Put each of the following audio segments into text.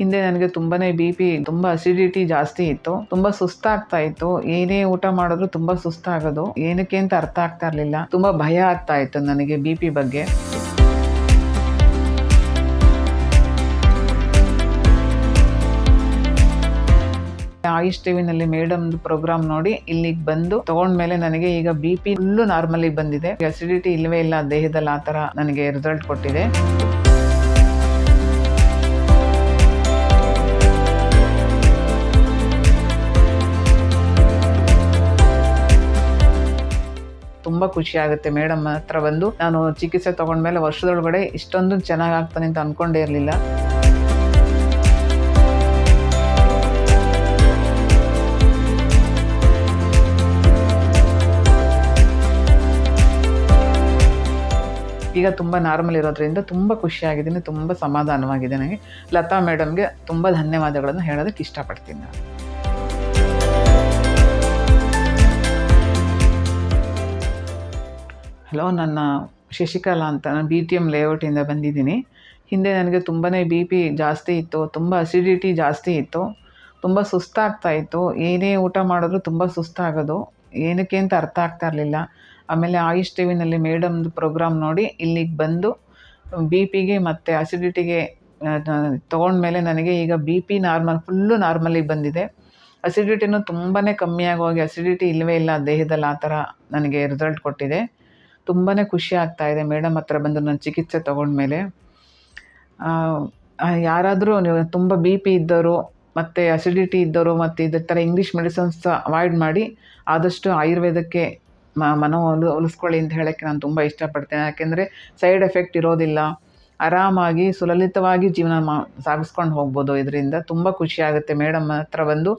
ಹಿಂದೆ ನನಗೆ ತುಂಬಾ ಬಿ ಪಿ ತುಂಬ ಅಸಿಡಿಟಿ ಜಾಸ್ತಿ ಇತ್ತು. ತುಂಬ ಸುಸ್ತಾಗ್ತಾ ಇತ್ತು. ಏನೇ ಊಟ ಮಾಡಿದ್ರು ತುಂಬ ಸುಸ್ತಾಗೋದು. ಏನಕ್ಕೆ ಅಂತ ಅರ್ಥ ಆಗ್ತಾ ಇರಲಿಲ್ಲ. ತುಂಬ ಭಯ ಆಗ್ತಾ ಇತ್ತು ನನಗೆ ಬಿ ಪಿ ಬಗ್ಗೆ. ಆಯುಷ್ ಟಿವಿನಲ್ಲಿ ಮೇಡಮ್ದು ಪ್ರೋಗ್ರಾಮ್ ನೋಡಿ ಇಲ್ಲಿಗೆ ಬಂದು ತಗೊಂಡ್ಮೇಲೆ ನನಗೆ ಈಗ ಬಿ ಪಿ ಫುಲ್ಲು ನಾರ್ಮಲಿಗೆ ಬಂದಿದೆ. ಅಸಿಡಿಟಿ ಇಲ್ಲವೇ ಇಲ್ಲ ದೇಹದಲ್ಲಿ ಆ ಥರ ನನಗೆ ರಿಸಲ್ಟ್ ಕೊಟ್ಟಿದೆ. ತುಂಬ ಖುಷಿ ಆಗುತ್ತೆ ಮೇಡಮ್ ಹತ್ರ ಬಂದು. ನಾನು ಚಿಕಿತ್ಸೆ ತಗೊಂಡ್ಮೇಲೆ ವರ್ಷದೊಳಗಡೆ ಇಷ್ಟೊಂದು ಚೆನ್ನಾಗಿ ಆಗ್ತಾನೆ ಅಂತ ಅನ್ಕೊಂಡೇ ಇರಲಿಲ್ಲ. ಈಗ ತುಂಬ ನಾರ್ಮಲ್ ಇರೋದ್ರಿಂದ ತುಂಬ ಖುಷಿಯಾಗಿದ್ದೀನಿ ತುಂಬ ಸಮಾಧಾನವಾಗಿದೆ ನನಗೆ. ಲತಾ ಮೇಡಮ್ಗೆ ತುಂಬ ಧನ್ಯವಾದಗಳನ್ನು ಹೇಳೋದಕ್ಕೆ ಇಷ್ಟಪಡ್ತೀನಿ ನಾನು. ಹಲೋ, ನನ್ನ ಶಶಿಕಲಾ ಅಂತ. ನಾನು ಬಿ ಟಿ ಎಂ ಲೇಔಟಿಂದ ಬಂದಿದ್ದೀನಿ. ಹಿಂದೆ ನನಗೆ ತುಂಬಾ ಬಿ ಪಿ ಜಾಸ್ತಿ ಇತ್ತು, ತುಂಬ ಅಸಿಡಿಟಿ ಜಾಸ್ತಿ ಇತ್ತು, ತುಂಬ ಸುಸ್ತಾಗ್ತಾ ಇತ್ತು. ಏನೇ ಊಟ ಮಾಡಿದ್ರು ತುಂಬ ಸುಸ್ತಾಗೋದು. ಏನಕ್ಕೆ ಅಂತ ಅರ್ಥ ಆಗ್ತಾ ಇರಲಿಲ್ಲ. ಆಮೇಲೆ ಆಯುಷ್ ಟಿ ವಿನಲ್ಲಿ ಮೇಡಮ್ದು ಪ್ರೋಗ್ರಾಮ್ ನೋಡಿ ಇಲ್ಲಿಗೆ ಬಂದು ಬಿ ಪಿಗೆ ಮತ್ತು ಅಸಿಡಿಟಿಗೆ ತೊಗೊಂಡ್ಮೇಲೆ ನನಗೆ ಈಗ ಬಿ ಪಿ ನಾರ್ಮಲ್ ಫುಲ್ಲು ನಾರ್ಮಲಿಗೆ ಬಂದಿದೆ. ಅಸಿಡಿಟಿನೂ ತುಂಬಾ ಕಮ್ಮಿಯಾಗಿ ಹೋಗಿ ಅಸಿಡಿಟಿ ಇಲ್ಲವೇ ಇಲ್ಲ, ದೇಹದಲ್ಲಿ ಆ ಥರ ನನಗೆ ರಿಸಲ್ಟ್ ಕೊಟ್ಟಿದೆ. ತುಂಬಾ ಖುಷಿ ಆಗ್ತಾ ಇದೆ. ಮೇಡಮ್ ಹತ್ರ ಬಂದು ನಾನು ಚಿಕಿತ್ಸೆ ತೊಗೊಂಡ್ಮೇಲೆ. ಯಾರಾದರೂ ನೀವು ತುಂಬ ಬಿ ಪಿ ಇದ್ದವರು ಮತ್ತು ಅಸಿಡಿಟಿ ಇದ್ದವರು ಮತ್ತು ಇದೇ ಥರ ಇಂಗ್ಲೀಷ್ ಮೆಡಿಸನ್ಸ್ ಅವಾಯ್ಡ್ ಮಾಡಿ ಆದಷ್ಟು ಆಯುರ್ವೇದಕ್ಕೆ ಮನೋ ಒಲು, ಒಲಿಸ್ಕೊಳ್ಳಿ ಅಂತ ಹೇಳೋಕ್ಕೆ ನಾನು ತುಂಬ ಇಷ್ಟಪಡ್ತೇನೆ. ಯಾಕೆಂದರೆ ಸೈಡ್ ಎಫೆಕ್ಟ್ ಇರೋದಿಲ್ಲ. ಆರಾಮಾಗಿ ಸುಲಲಿತವಾಗಿ ಜೀವನ ಮಾ, ಸಾಗಿಸ್ಕೊಂಡು ಹೋಗ್ಬೋದು. ಇದರಿಂದ ತುಂಬ ಖುಷಿ ಆಗುತ್ತೆ. ಮೇಡಮ್ ಹತ್ರ ಬಂದು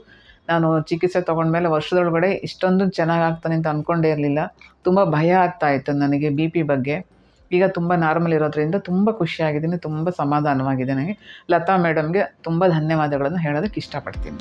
ನಾನು ಚಿಕಿತ್ಸೆ ತೊಗೊಂಡ್ಮೇಲೆ ವರ್ಷದೊಳಗಡೆ ಇಷ್ಟೊಂದು ಚೆನ್ನಾಗಿ ಆಗ್ತಾನೆ ಅಂತ ಅಂದ್ಕೊಂಡೇ ಇರಲಿಲ್ಲ. ತುಂಬ ಭಯ ಆಗ್ತಾ ಇತ್ತು ನನಗೆ ಬಿ ಪಿ ಬಗ್ಗೆ. ಈಗ ತುಂಬ ನಾರ್ಮಲ್ ಇರೋದ್ರಿಂದ ತುಂಬ ಖುಷಿಯಾಗಿದ್ದೀನಿ, ತುಂಬ ಸಮಾಧಾನವಾಗಿದೆ ನನಗೆ. ಲತಾ ಮೇಡಮ್ಗೆ ತುಂಬ ಧನ್ಯವಾದಗಳನ್ನು ಹೇಳೋದಕ್ಕೆ ಇಷ್ಟಪಡ್ತೀನಿ.